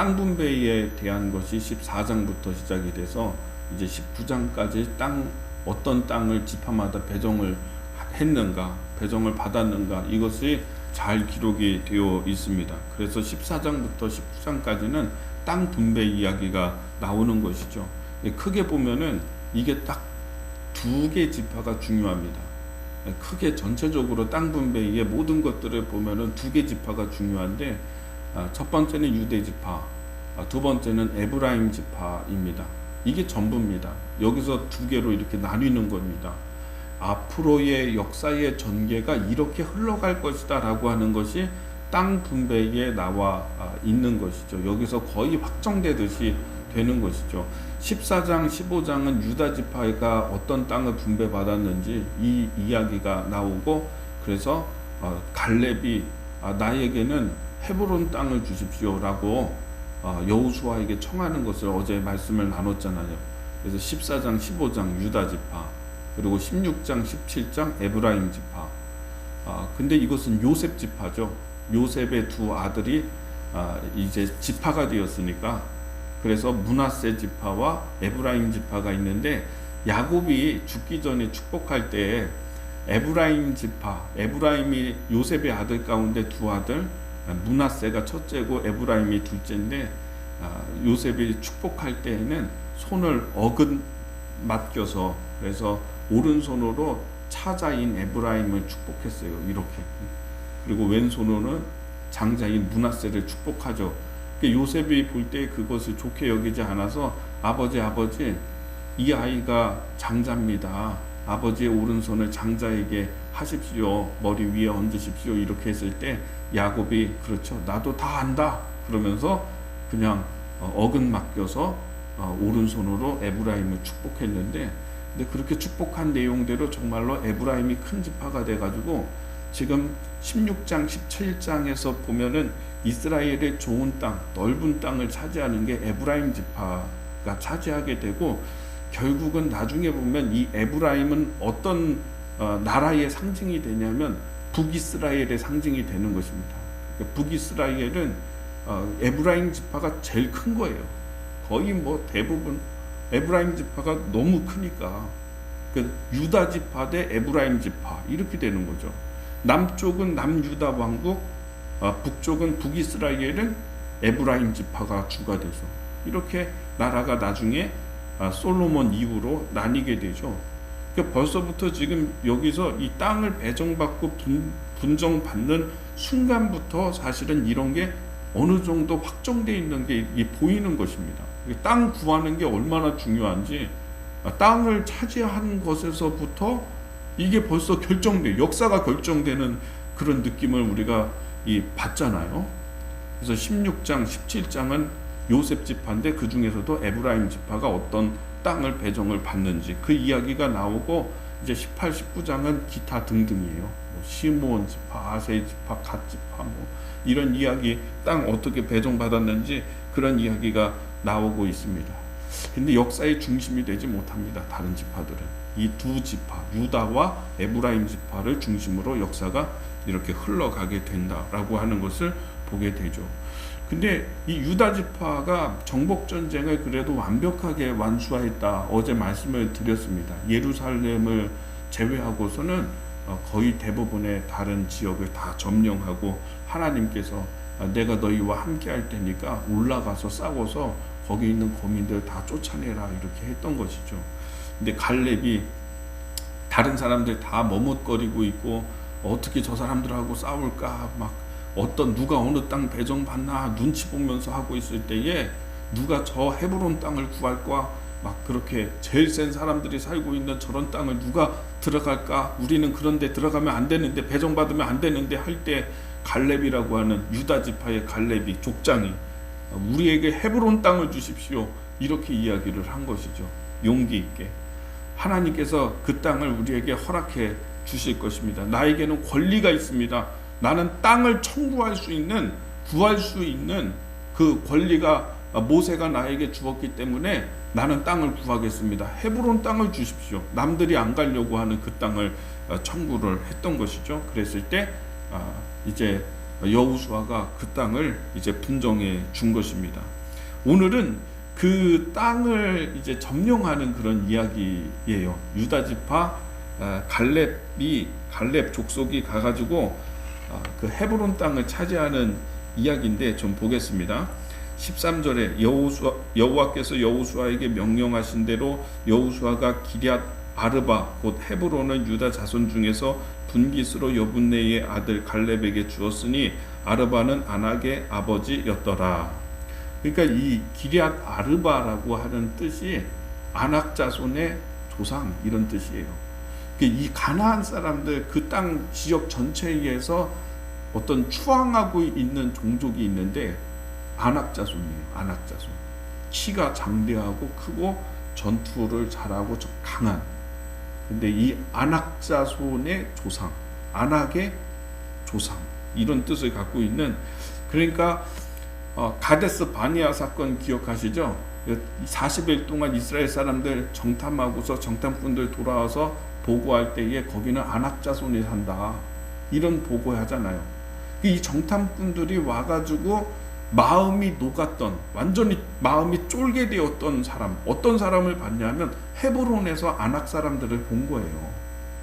땅 분배에 대한 것이 14장부터 시작이 돼서 이제 19장까지 땅 어떤 땅을 지파마다 배정을 했는가, 배정을 받았는가 이것이 잘 기록이 되어 있습니다. 그래서 14장부터 19장까지는 땅 분배 이야기가 나오는 것이죠. 예, 크게 보면은 이게 딱 두 개 지파가 중요합니다. 예, 크게 전체적으로 땅 분배의 모든 것들을 보면은 두 개 지파가 중요한데 아, 첫 번째는 유대 지파, 아, 두 번째는 에브라임 지파입니다. 이게 전부입니다. 여기서 두 개로 이렇게 나뉘는 겁니다. 앞으로의 역사의 전개가 이렇게 흘러갈 것이다 라고 하는 것이 땅 분배에 나와 아, 있는 것이죠. 여기서 거의 확정되듯이 되는 것이죠. 14장, 15장은 유다 지파가 어떤 땅을 분배받았는지 이 이야기가 나오고 그래서 어, 갈렙이 아, 나에게는 헤브론 땅을 주십시오라고 어, 여호수아에게 청하는 것을 어제 말씀을 나눴잖아요. 그래서 14장, 15장 유다 지파 그리고 16장, 17장 에브라임 지파. 아, 근데 이것은 요셉 지파죠. 요셉의 두 아들이 아, 이제 지파가 되었으니까 그래서 문하세 지파와 에브라임 지파가 있는데 야곱이 죽기 전에 축복할 때 에브라임 지파, 에브라임이 요셉의 아들 가운데 두 아들, 문하세가 첫째고 에브라임이 둘째인데 아, 요셉이 축복할 때에는 손을 어긋 맡겨서 그래서 오른손으로 차자인 에브라임을 축복했어요. 이렇게. 그리고 왼손으로는 장자인 문하세를 축복하죠. 그러니까 요셉이 볼 때 그것을 좋게 여기지 않아서 아버지 아버지 이 아이가 장자입니다. 아버지의 오른손을 장자에게 하십시오. 머리 위에 얹으십시오. 이렇게 했을 때 야곱이 그렇죠. 나도 다 안다. 그러면서 그냥 어, 어긋 맡겨서 어, 오른손으로 에브라임을 축복했는데 근데 그렇게 축복한 내용대로 정말로 에브라임이 큰 지파가 돼 가지고 지금 16장, 17장에서 보면은 이스라엘의 좋은 땅, 넓은 땅을 차지하는 게 에브라임 지파가 차지하게 되고 결국은 나중에 보면 이 에브라임은 어떤 어, 나라의 상징이 되냐면 북이스라엘의 상징이 되는 것입니다. 그러니까 북이스라엘은 어, 에브라임 지파가 제일 큰 거예요. 거의 뭐 대부분 에브라임 지파가 너무 크니까 그 유다 지파 대 에브라임 지파 이렇게 되는 거죠. 남쪽은 남유다 왕국, 아, 북쪽은 북이스라엘은 에브라임 지파가 주가 돼서 이렇게 나라가 나중에 아, 솔로몬 이후로 나뉘게 되죠. 그러니까 벌써부터 지금 여기서 이 땅을 배정받고 분, 분정받는 순간부터 사실은 이런 게 어느 정도 확정되어 있는 게 보이는 것입니다. 땅 구하는 게 얼마나 중요한지 아, 땅을 차지한 것에서부터 이게 벌써 결정돼 역사가 결정되는 그런 느낌을 우리가 이 받잖아요. 그래서 16장, 17장은 요셉 지파인데 그 중에서도 에브라임 지파가 어떤 땅을 배정을 받는지 그 이야기가 나오고 이제 18, 19장은 기타 등등이에요. 뭐 시므온 지파, 아세 지파, 갓 지파 뭐 이런 이야기 땅 어떻게 배정받았는지 그런 이야기가 나오고 있습니다. 근데 역사의 중심이 되지 못합니다. 다른 지파들은 이 두 지파 유다와 에브라임 지파를 중심으로 역사가 이렇게 흘러가게 된다라고 하는 것을 보게 되죠. 근데 이 유다 지파가 정복 전쟁을 그래도 완벽하게 완수했다. 어제 말씀을 드렸습니다. 예루살렘을 제외하고서는 어, 거의 대부분의 다른 지역을 다 점령하고 하나님께서 내가 너희와 함께 할 테니까 올라가서 싸워서 거기 있는 거민들 다 쫓아내라 이렇게 했던 것이죠. 근데 갈렙이 다른 사람들 다 머뭇거리고 있고 어떻게 저 사람들하고 싸울까 막 어떤 누가 어느 땅 배정 받나 눈치 보면서 하고 있을 때에 누가 저 헤브론 땅을 구할까 막 그렇게 제일 센 사람들이 살고 있는 저런 땅을 누가 들어갈까? 우리는 그런데 들어가면 안 되는데 배정 받으면 안 되는데 할 때 갈렙이라고 하는 유다 지파의 갈렙이 족장이 우리에게 헤브론 땅을 주십시오. 이렇게 이야기를 한 것이죠. 용기 있게. 하나님께서 그 땅을 우리에게 허락해 주실 것입니다. 나에게는 권리가 있습니다. 나는 땅을 청구할 수 있는 구할 수 있는 그 권리가 모세가 나에게 주었기 때문에 나는 땅을 구하겠습니다. 헤브론 땅을 주십시오. 남들이 안 가려고 하는 그 땅을 청구를 했던 것이죠. 그랬을 때 이제 여우수아가 그 땅을 이제 분정해 준 것입니다. 오늘은 그 땅을 이제 점령하는 그런 이야기예요. 유다 지파 아, 갈렙이 갈렙 족속이 가가지고 아, 그 헤브론 땅을 차지하는 이야기인데 좀 보겠습니다. 13절에 여호수아 여호와께서 여호수아에게 명령하신 대로 여호수아가 기럇 아르바 곧 헤브론은 유다 자손 중에서 분기스로 여분네의 아들 갈렙에게 주었으니 아르바는 아낙의 아버지였더라. 그러니까 이 기럇 아르바라고 하는 뜻이 아낙 자손의 조상 이런 뜻이에요. 그러니까 이 가나안 사람들 그 땅 지역 전체에서 어떤 추앙하고 있는 종족이 있는데 아낙 자손이에요. 아낙 자손. 키가 장대하고 크고 전투를 잘하고 좀 강한. 근데 이 아낙 자손의 조상, 아낙의 조상 이런 뜻을 갖고 있는 그러니까 어, 가데스 바니아 사건 기억하시죠? 40일 동안 이스라엘 사람들 정탐하고서 정탐꾼들 돌아와서 보고할 때에 거기는 아낙 자손이 산다 이런 보고 하잖아요. 이 정탐꾼들이 와가지고 마음이 녹았던 완전히 마음이 쫄게 되었던 사람 어떤 사람을 봤냐면 헤브론에서 아낙 사람들을 본 거예요.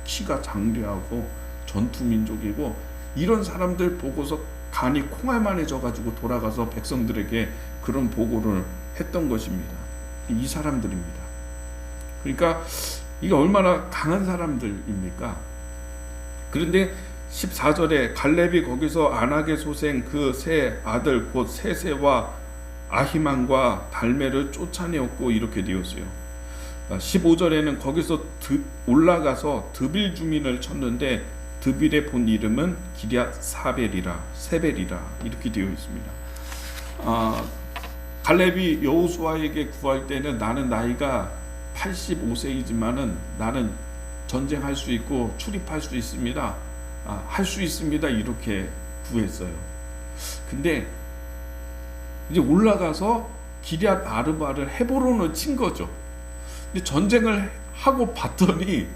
키가 장대하고 전투 민족이고 이런 사람들 보고서 간이 콩알만해져 가지고 돌아가서 백성들에게 그런 보고를 했던 것입니다. 이 사람들입니다. 그러니까 이게 얼마나 강한 사람들입니까? 그런데 14절에 갈렙이 거기서 아낙의 소생 그 세 아들 곧 세세와 아히만과 달메를 쫓아내었고 이렇게 되었어요. 15절에는 거기서 드, 올라가서 드빌 주민을 쳤는데 드빌의 본 이름은 기랴 사벨이라 세벨이라 이렇게 되어 있습니다. 아, 갈렙이 여호수아에게 구할 때는 나는 나이가 85세이지만은 나는 전쟁할 수 있고 출입할 수 있습니다. 아, 할수 있습니다. 이렇게 구했어요. 근데 이제 올라가서 기럇 아르바를 헤보론을 친 거죠. 근데 전쟁을 하고 봤더니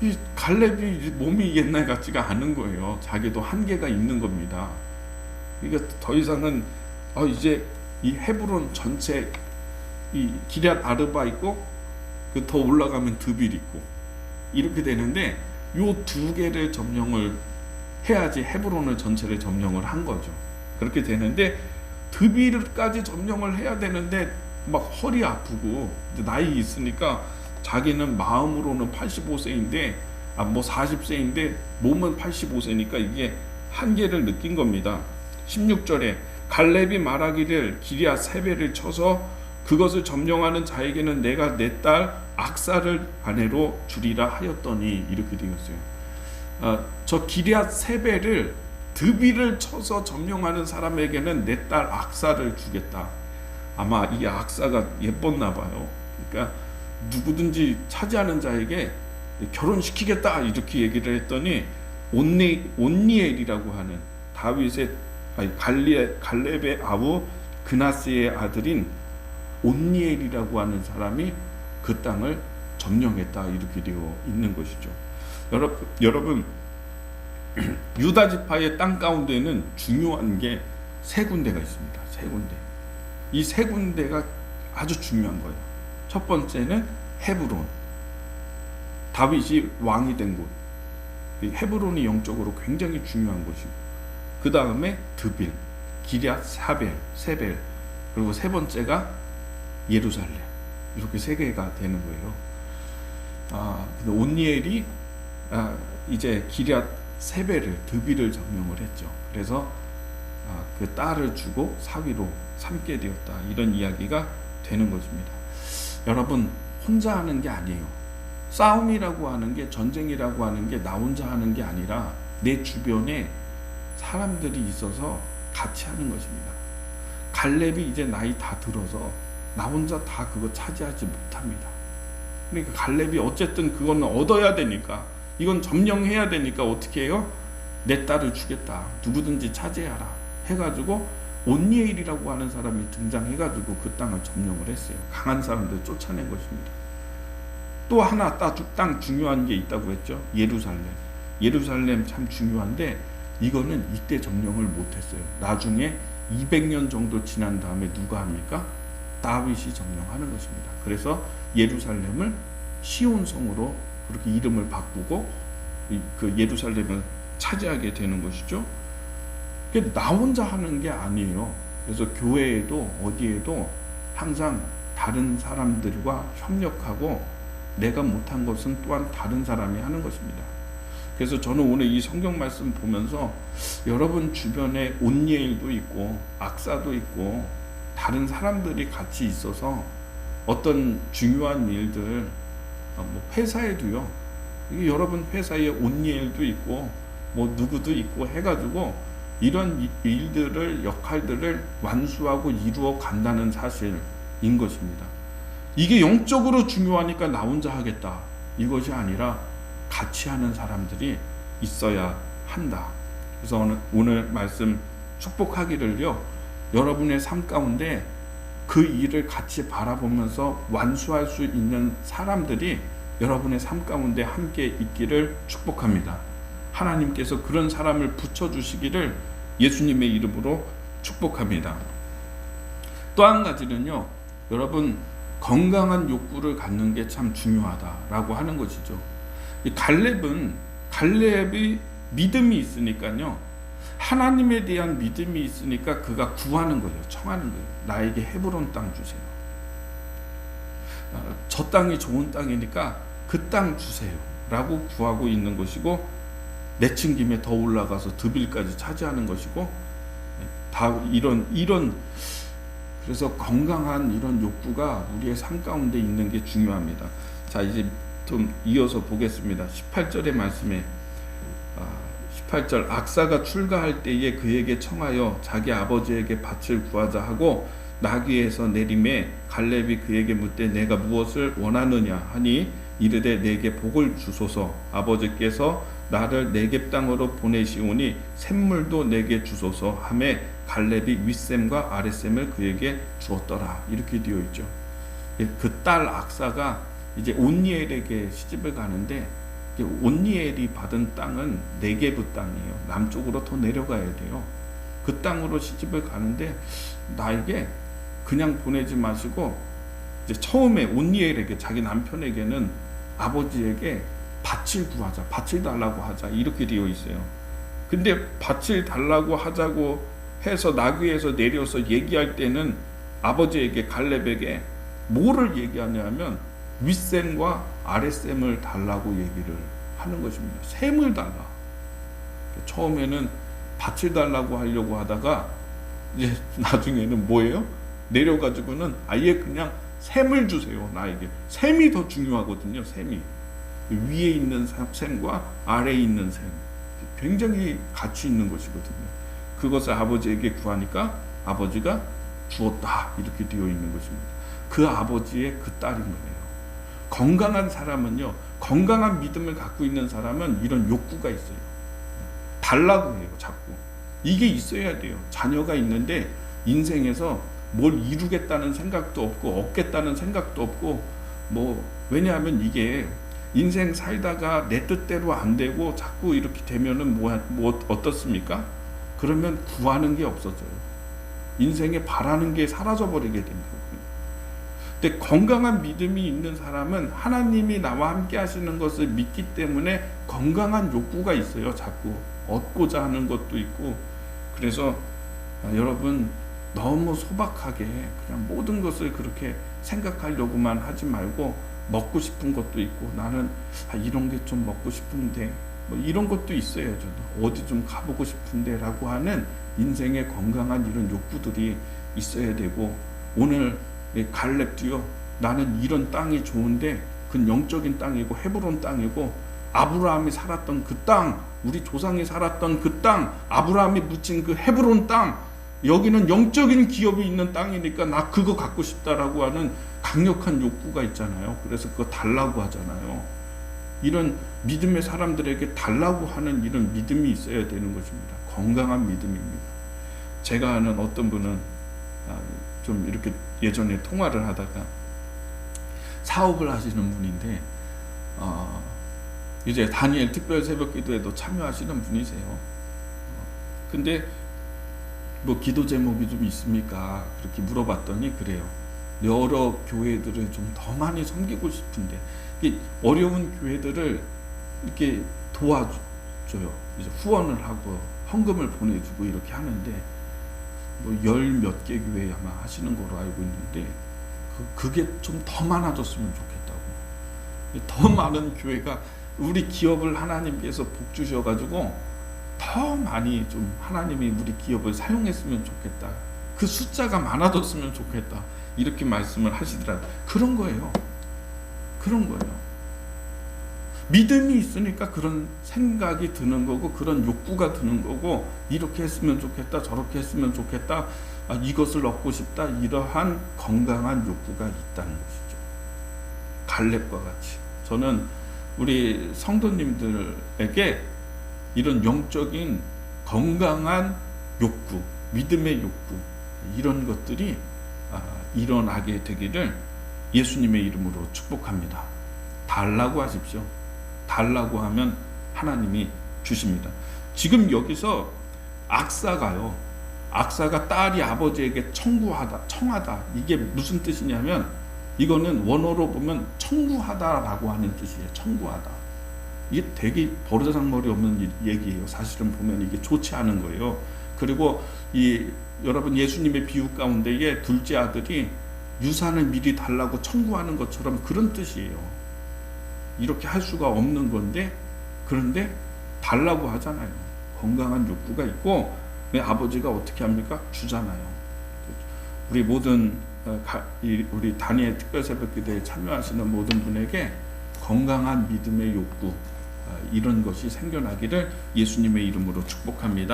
이 갈렙이 몸이 옛날 같지가 않은 거예요. 자기도 한계가 있는 겁니다. 그러니까 더 이상은 어 이제 이 헤브론 전체 이 기럇 아르바 있고 그 더 올라가면 드빌 있고 이렇게 되는데 요 두 개를 점령을 해야지 헤브론을 전체를 점령을 한 거죠. 그렇게 되는데 드빌까지 점령을 해야 되는데 막 허리 아프고 나이 있으니까 자기는 마음으로는 85세인데 아 뭐 40세인데 몸은 85세니까 이게 한계를 느낀 겁니다. 16절에 갈렙이 말하기를 기리아 세배를 쳐서 그것을 점령하는 자에게는 내가 내 딸 악사를 아내로 주리라 하였더니 이렇게 되었어요. 아, 저 기리앗 세배를 드비를 쳐서 점령하는 사람에게는 내 딸 악사를 주겠다. 아마 이 악사가 예뻤나 봐요. 그러니까 누구든지 차지하는 자에게 결혼시키겠다 이렇게 얘기를 했더니 온니 온니엘이라고 하는 다윗의 아니 갈리 갈렙의 아우 그나스의 아들인 온니엘이라고 하는 사람이 그 땅을 점령했다 이렇게 되어 있는 것이죠. 여러분 여러분 유다 지파의 땅 가운데는 중요한 게 세 군데가 있습니다. 세 군데. 이 세 군데가 아주 중요한 거예요. 첫 번째는 헤브론. 다윗이 왕이 된 곳. 헤브론이 영적으로 굉장히 중요한 곳이고. 그 다음에 드빌, 기랴 사벨, 세벨. 그리고 세 번째가 예루살렘. 이렇게 세 개가 되는 거예요. 아, 근데 온니엘이 아, 이제 기랴 세벨을 드빌을 점령을 했죠. 그래서 아, 그 딸을 주고 사위로 삼게 되었다. 이런 이야기가 되는 것입니다. 여러분 혼자 하는 게 아니에요. 싸움이라고 하는 게 전쟁이라고 하는 게 나 혼자 하는 게 아니라 내 주변에 사람들이 있어서 같이 하는 것입니다. 갈렙이 이제 나이 다 들어서 나 혼자 다 그거 차지하지 못합니다. 그러니까 갈렙이 어쨌든 그거는 얻어야 되니까 이건 점령해야 되니까 어떻게 해요? 내 딸을 주겠다. 누구든지 차지하라. 해가지고 온니엘이라고 하는 사람이 등장해가지고 그 땅을 점령을 했어요. 강한 사람들 쫓아낸 것입니다. 또 하나 땅 중요한 게 있다고 했죠. 예루살렘. 예루살렘 참 중요한데 이거는 이때 점령을 못했어요. 나중에 200년 정도 지난 다음에 누가 합니까? 다윗이 점령하는 것입니다. 그래서 예루살렘을 시온성으로 그렇게 이름을 바꾸고 이- 그 예루살렘을 차지하게 되는 것이죠. 나 혼자 하는 게 아니에요. 그래서 교회에도 어디에도 항상 다른 사람들과 협력하고 내가 못한 것은 또한 다른 사람이 하는 것입니다. 그래서 저는 오늘 이 성경 말씀 보면서 여러분 주변에 온예일도 있고 악사도 있고 다른 사람들이 같이 있어서 어떤 중요한 일들 어, 뭐 회사에도요 여러분 회사에 온예일도 있고 뭐 누구도 있고 해가지고 이런 이- 일들을 역할들을 완수하고 이루어 간다는 사실인 것입니다. 이게 영적으로 중요하니까 나 혼자 하겠다 이것이 아니라 같이 하는 사람들이 있어야 한다. 그래서 오늘, 오늘 말씀 축복하기를요 여러분의 삶 가운데 그 일을 같이 바라보면서 완수할 수 있는 사람들이 여러분의 삶 가운데 함께 있기를 축복합니다. 하나님께서 그런 사람을 붙여주시기를 예수님의 이름으로 축복합니다. 또 한 가지는요, 여러분, 건강한 욕구를 갖는 게 참 중요하다라고 하는 것이죠. 이 갈렙은, 갈렙이 믿음이 있으니까요, 하나님에 대한 믿음이 있으니까 그가 구하는 거예요. 청하는 거예요. 나에게 헤브론 땅 주세요. 어, 저 땅이 좋은 땅이니까 그 땅 주세요. 라고 구하고 있는 것이고 내친 김에 더 올라가서 드빌까지 차지하는 것이고 다 이런 이런 그래서 건강한 이런 욕구가 우리의 삶 가운데 있는 게 중요합니다. 자 이제 좀 이어서 보겠습니다. 18절의 말씀에 아, 18절 악사가 출가할 때에 그에게 청하여 자기 아버지에게 밭을 구하자 하고 나귀에서 내림에 갈렙이 그에게 묻되 내가 무엇을 원하느냐 하니 이르되 내게 복을 주소서 아버지께서 나를 내게 땅으로 보내시오니 샘물도 내게 주소서 하매 갈렙이 윗샘과 아랫샘을 그에게 주었더라 이렇게 되어 있죠. 그 딸 악사가 이제 온니엘에게 시집을 가는데 온니엘이 받은 땅은 네게브 땅이에요. 남쪽으로 더 내려가야 돼요. 그 땅으로 시집을 가는데 나에게 그냥 보내지 마시고 이제 처음에 온니엘에게 자기 남편에게는 아버지에게 밭을 구하자, 밭을 달라고 하자 이렇게 되어 있어요. 근데 밭을 달라고 하자고 해서 나귀에서 내려서 얘기할 때는 아버지에게 갈렙에게 뭐를 얘기하냐면 윗샘과 아랫샘을 달라고 얘기를 하는 것입니다. 샘을 달라. 처음에는 밭을 달라고 하려고 하다가 이제 나중에는 뭐예요? 내려가지고는 아예 그냥 샘을 주세요 나에게 샘이 더 중요하거든요 샘이 위에 있는 샘과 아래에 있는 샘 굉장히 가치 있는 것이거든요 그것을 아버지에게 구하니까 아버지가 주었다 이렇게 되어 있는 것입니다 그 아버지의 그 딸인 거예요 건강한 사람은요 건강한 믿음을 갖고 있는 사람은 이런 욕구가 있어요 달라고 해요 자꾸 이게 있어야 돼요 자녀가 있는데 인생에서 뭘 이루겠다는 생각도 없고 얻겠다는 생각도 없고 뭐 왜냐하면 이게 인생 살다가 내 뜻대로 안 되고 자꾸 이렇게 되면은 뭐, 뭐 어떻습니까? 그러면 구하는 게 없어져요. 인생에 바라는 게 사라져 버리게 된다고요. 근데 건강한 믿음이 있는 사람은 하나님이 나와 함께 하시는 것을 믿기 때문에 건강한 욕구가 있어요. 자꾸 얻고자 하는 것도 있고 그래서 아, 여러분 너무 소박하게 그냥 모든 것을 그렇게 생각하려고만 하지 말고 먹고 싶은 것도 있고 나는 아, 이런 게 좀 먹고 싶은데 뭐 이런 것도 있어요. 저도 어디 좀 가보고 싶은데라고 하는 인생의 건강한 이런 욕구들이 있어야 되고 오늘 이 갈렙도요. 나는 이런 땅이 좋은데 그 영적인 땅이고 헤브론 땅이고 아브라함이 살았던 그 땅, 우리 조상이 살았던 그 땅, 아브라함이 묻힌 그 헤브론 땅, 여기는 영적인 기업이 있는 땅이니까 나 그거 갖고 싶다라고 하는 강력한 욕구가 있잖아요. 그래서 그거 달라고 하잖아요. 이런 믿음의 사람들에게 달라고 하는 이런 믿음이 있어야 되는 것입니다. 건강한 믿음입니다. 제가 아는 어떤 분은 아, 좀 이렇게 예전에 통화를 하다가 사업을 하시는 분인데 어, 이제 다니엘 특별 새벽 기도에도 참여하시는 분이세요. 근데 뭐 기도 제목이 좀 있습니까? 그렇게 물어봤더니 그래요. 여러 교회들을 좀 더 많이 섬기고 싶은데 이 어려운 교회들을 이렇게 도와줘요. 이제 후원을 하고 헌금을 보내주고 이렇게 하는데 뭐 열 몇 개 교회 아마 하시는 거로 알고 있는데 그, 그게 좀 더 많아졌으면 좋겠다고. 더 많은 교회가 우리 기업을 하나님께서 복 주셔가지고 더 많이 좀 하나님이 우리 기업을 사용했으면 좋겠다. 그 숫자가 많아졌으면 좋겠다. 이렇게 말씀을 하시더라고요. 그런 거예요. 그런 거예요. 믿음이 있으니까 그런 생각이 드는 거고 그런 욕구가 드는 거고 이렇게 했으면 좋겠다 저렇게 했으면 좋겠다 아, 이것을 얻고 싶다 이러한 건강한 욕구가 있다는 것이죠. 갈렙과 같이. 저는 우리 성도님들에게 이런 영적인 건강한 욕구 믿음의 욕구 이런 것들이 아, 일어나게 되기를 예수님의 이름으로 축복합니다. 달라고 하십시오 달라고 하면 하나님이 주십니다. 지금 여기서 악사가요. 악사가 딸이 아버지에게 청구하다, 청하다. 이게 무슨 뜻이냐면 이거는 원어로 보면 청구하다라고 하는 뜻이에요. 청구하다. 이게 되게 버르장머리 없는 얘기예요. 사실은 보면 이게 좋지 않은 거예요. 그리고 이 여러분 예수님의 비유 가운데에 둘째 아들이 유산을 미리 달라고 청구하는 것처럼 그런 뜻이에요. 이렇게 할 수가 없는 건데 그런데 달라고 하잖아요. 건강한 욕구가 있고 내 아버지가 어떻게 합니까? 주잖아요. 우리 모든 어, 우리 다니엘 특별 새벽 기도에 참여하시는 모든 분에게 건강한 믿음의 욕구 어, 이런 것이 생겨나기를 예수님의 이름으로 축복합니다.